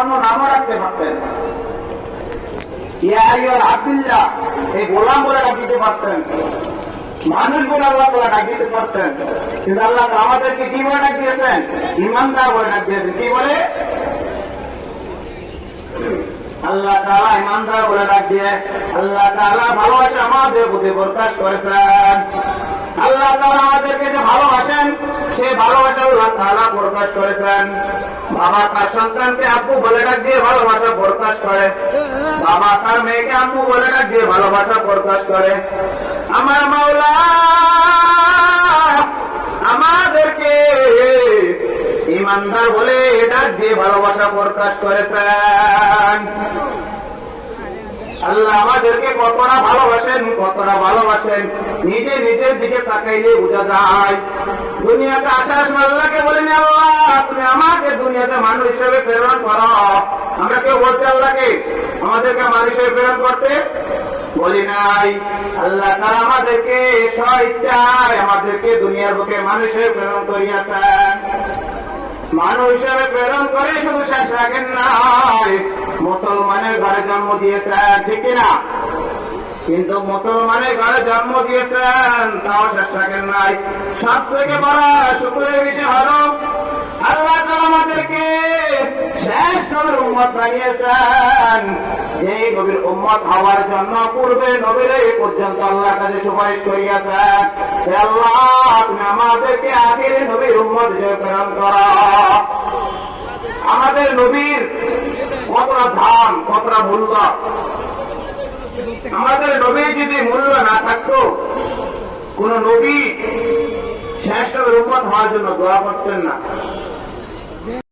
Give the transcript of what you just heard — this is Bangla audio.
অন্য নামও রাখতে পারতেন এই গোলাম বলে ডাক পারতেন মানুষ বলে আল্লাহ তালা দিতে পারতেন কিন্তু আল্লাহ আমাদেরকে কি বলে ডাক দিয়েছেন? ইমানদার বলে ডাক দিয়েছেন। কি বলে? আল্লাহ তাআলা ইমানদার বলে ডাক দিয়ে আল্লাহ তাআলা ভালোবাসা আমাদের প্রতি প্রকাশ করেছেন। আল্লাহ তাআলা আমাদেরকে যে ভালোবাসেন, সেই ভালোবাসা আল্লাহ তাআলা প্রকাশ করেছেন। বাবা তার সন্তানকে আব্বু বলে ডাক দিয়ে ভালোবাসা প্রকাশ করে। বাবা তার মেয়েকে আম্মু বলে ডাক দিয়ে ভালোবাসা প্রকাশ করে। আমার মাওলা, আমাদেরকে ইমানদার বলে ডাক দিয়ে ভালোবাসা প্রকাশ করেছেন। আল্লাহ আমাদেরকে কতটা ভালোবাসেন কতটা ভালোবাসেন। নিজে নিজের দিকে তাকাইলে বোঝা যায়। দুনিয়াতে আসার সময় আল্লাহকে বলেন আল্লাহ, তুমি আমাকে দুনিয়াতে মানুষ হিসেবে প্রেরণ করো। আমরা কেউ বলছি আল্লাহকে, আমাদেরকে মানুষ হিসেবে প্রেরণ করতে বলি নাই। আল্লাহ তারা আমাদেরকে স্বইচ্ছায় আমাদেরকে দুনিয়ার বুকে মানুষ হিসেবে প্রেরণ করিয়াছেন। মানুষ হিসেবে প্রেরণ করে শুধু শেষ রাখেন নাই। মুসলমানের ঘরে জন্ম দিয়েছেন, ঠিক কিনা? কিন্তু মুসলমানের ঘরে জন্ম দিয়েছেন, তাও শেষ রাখেন নাই। সব থেকে বড় শুকুরের বিষয় হল, আল্লাহ আমাদেরকে শেষ নবীর উম্মত বানিয়েছেন। যে নবীর উম্মত হওয়ার জন্য পূর্বে নবীর এই পর্যন্ত আল্লাহ কাছে সুপারিশ করিয়াছেন আল্লাহ, তুমি আমাদেরকে আগের নবীর উম্মত হিসেবে প্রেরণ করো। আমাদের নবীর কতটা ধান কতটা মূল্য? আমাদের নবী যদি মূল্য না থাকতো, কোন নবী শ্রেষ্ঠ রূপত হওয়ার জন্য দোয়া করতেন না।